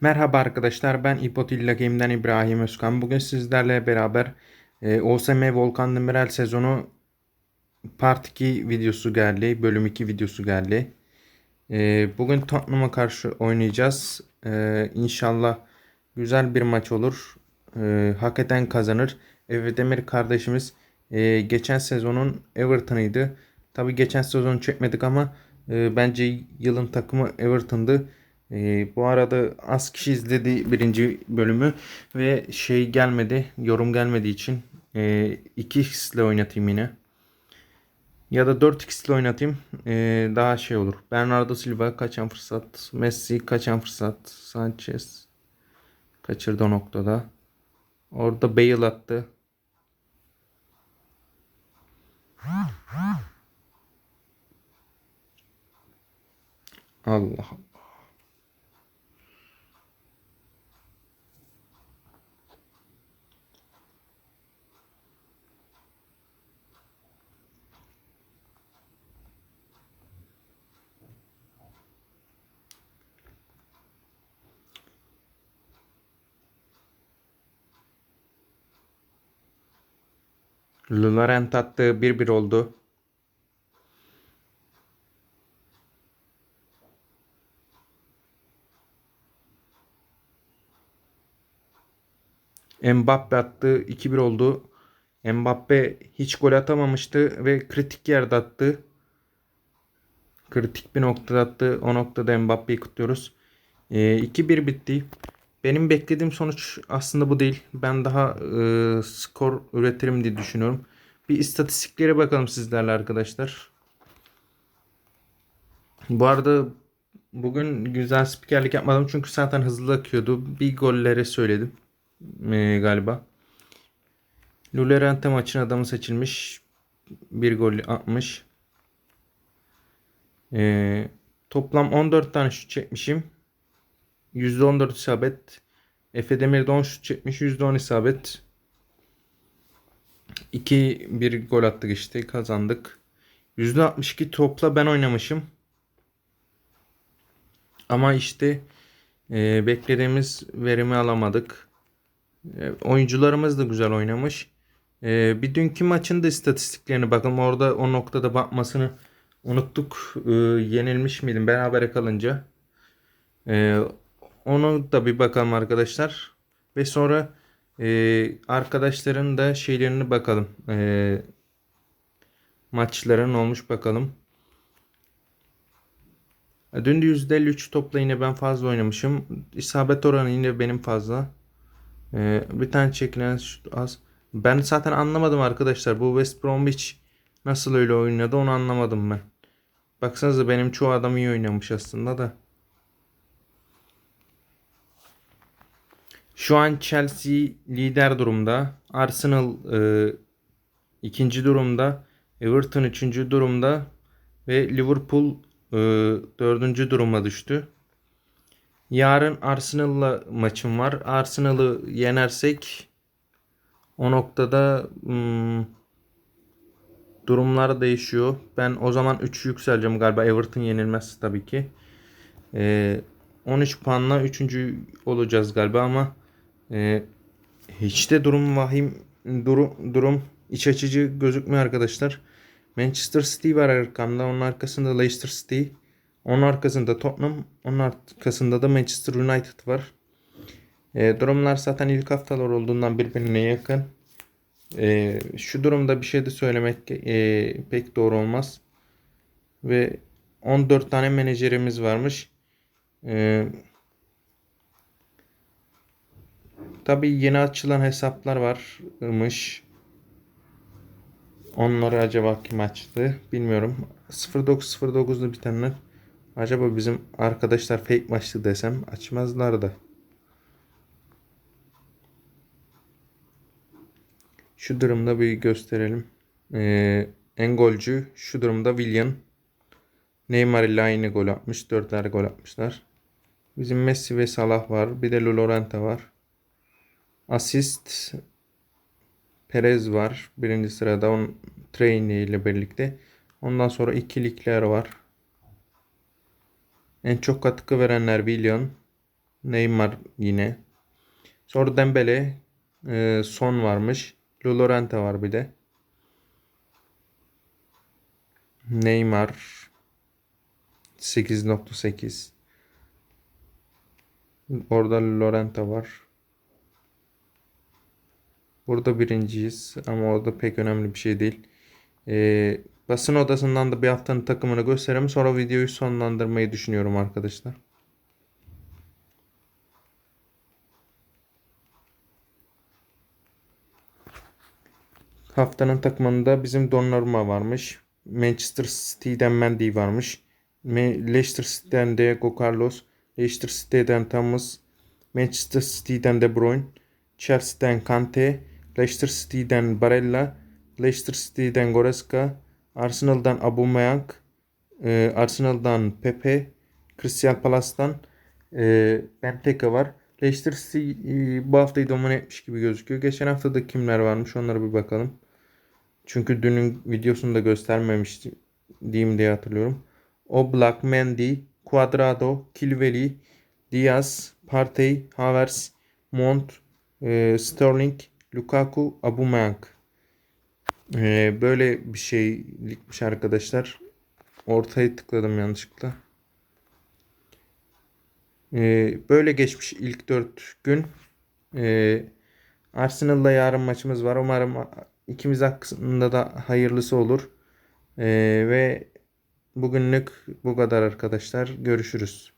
Merhaba arkadaşlar ben İpotilla Game'den İbrahim Özkan. Bugün sizlerle beraber e, OSM Volkan Demirel sezonu Part 2 videosu geldi. Bölüm 2 videosu geldi. E, bugün Tottenham'a karşı oynayacağız. E, inşallah güzel bir maç olur. E, hak kazanır. Efe Demir kardeşimiz e, geçen sezonun Everton'ıydı. Tabi geçen sezonu çekmedik ama e, bence yılın takımı Everton'dı. Ee, bu arada az kişi izledi birinci bölümü ve şey gelmedi, yorum gelmediği için e, 2x ile oynatayım yine. Ya da 4x ile oynatayım. e, daha şey olur. Bernardo Silva kaçan fırsat. Messi kaçan fırsat. Sanchez kaçırdı o noktada. Orada Bale attı. Allah Laurent attı 1-1 oldu. Mbappe attı 2-1 oldu. Mbappe hiç gol atamamıştı ve kritik yerde attı. Kritik bir noktada attı. O noktada Mbappe'yi kutluyoruz. Ee, 2-1 bitti. Benim beklediğim sonuç aslında bu değil. Ben daha e, skor üretirim diye düşünüyorum. Bir istatistiklere bakalım sizlerle arkadaşlar. Bu arada bugün güzel spikerlik yapmadım çünkü zaten hızlı akıyordu. Bir golleri söyledim e, galiba. Lullerente maçın adamı seçilmiş. Bir gol atmış. E, toplam 14 tane şut çekmişim. %14 isabet. Efe Demir de 10 şut çekmiş. %10 isabet. 2 bir gol attık işte kazandık. %62 topla ben oynamışım. Ama işte e, beklediğimiz verimi alamadık. E, oyuncularımız da güzel oynamış. E, bir dünkü maçın da istatistiklerine bakalım. Orada o noktada bakmasını unuttuk. E, yenilmiş miydim beraber kalınca? E, onu da bir bakalım arkadaşlar. Ve sonra e, arkadaşların da şeylerini bakalım. E, maçların olmuş bakalım. Dün de %53 topla yine ben fazla oynamışım. İsabet oranı yine benim fazla. Ee, bir tane çekilen şut az. Ben zaten anlamadım arkadaşlar. Bu West Bromwich nasıl öyle oynadı onu anlamadım ben. Baksanıza benim çoğu adam iyi oynamış aslında da. Şu an Chelsea lider durumda. Arsenal e, ikinci durumda. Everton üçüncü durumda. Ve Liverpool e, dördüncü duruma düştü. Yarın Arsenal'la maçım var. Arsenal'ı yenersek o noktada hmm, durumlar değişiyor. Ben o zaman 3 yükseleceğim galiba. Everton yenilmez tabii ki. Ee, 13 puanla 3. olacağız galiba ama e, hiç de durum vahim durum, durum iç açıcı gözükmüyor arkadaşlar. Manchester City var arkamda. Onun arkasında Leicester City. Onun arkasında Tottenham. Onun arkasında da Manchester United var. E, durumlar zaten ilk haftalar olduğundan birbirine yakın. E, şu durumda bir şey de söylemek e, pek doğru olmaz. Ve 14 tane menajerimiz varmış. E, tabii yeni açılan hesaplar varmış. Onları acaba kim açtı bilmiyorum. 0909'da bitenler. Acaba bizim arkadaşlar fake maçtı desem açmazlar da. Şu durumda bir gösterelim. Ee, en golcü şu durumda William. Neymar ile aynı gol atmış. Dörtler gol atmışlar. Bizim Messi ve Salah var. Bir de Lorente var. Asist Perez var. Birinci sırada on Trainee ile birlikte. Ondan sonra ikilikler var. En çok katkı verenler Willian, Neymar yine. Sonra Dembele. e, Son varmış. Llorente var bir de. Neymar 8.8 Orada Llorente var. Burada birinciyiz ama orada pek önemli bir şey değil. Ee, basın odasından da bir haftanın takımını gösterelim. Sonra videoyu sonlandırmayı düşünüyorum arkadaşlar. Haftanın takımında bizim Donnarumma varmış. Manchester City'den Mendy varmış. Leicester City'den Diego Carlos. Leicester City'den Thomas. Manchester City'den De Bruyne. Chelsea'den Kante. Leicester City'den Barella. Leicester City'den Goretzka. Arsenal'dan Aubameyang. e, Arsenal'dan Pepe. Crystal Palace'tan e, Benteke var. Leicester City e, bu haftayı domine etmiş gibi gözüküyor. Geçen hafta da kimler varmış onlara bir bakalım. Çünkü dünün videosunu da göstermemiştim diyeyim diye hatırlıyorum. Oblak, Mendy, Cuadrado, Kilveli, Diaz, Partey, Havertz, Mount, e, Sterling, Lukaku, Aubameyang. E, böyle bir şeylikmiş arkadaşlar. Ortaya tıkladım yanlışlıkla. E, böyle geçmiş ilk 4 gün. E, Arsenal'la yarın maçımız var. Umarım ikimiz hakkında da hayırlısı olur. Ee, ve bugünlük bu kadar arkadaşlar. Görüşürüz.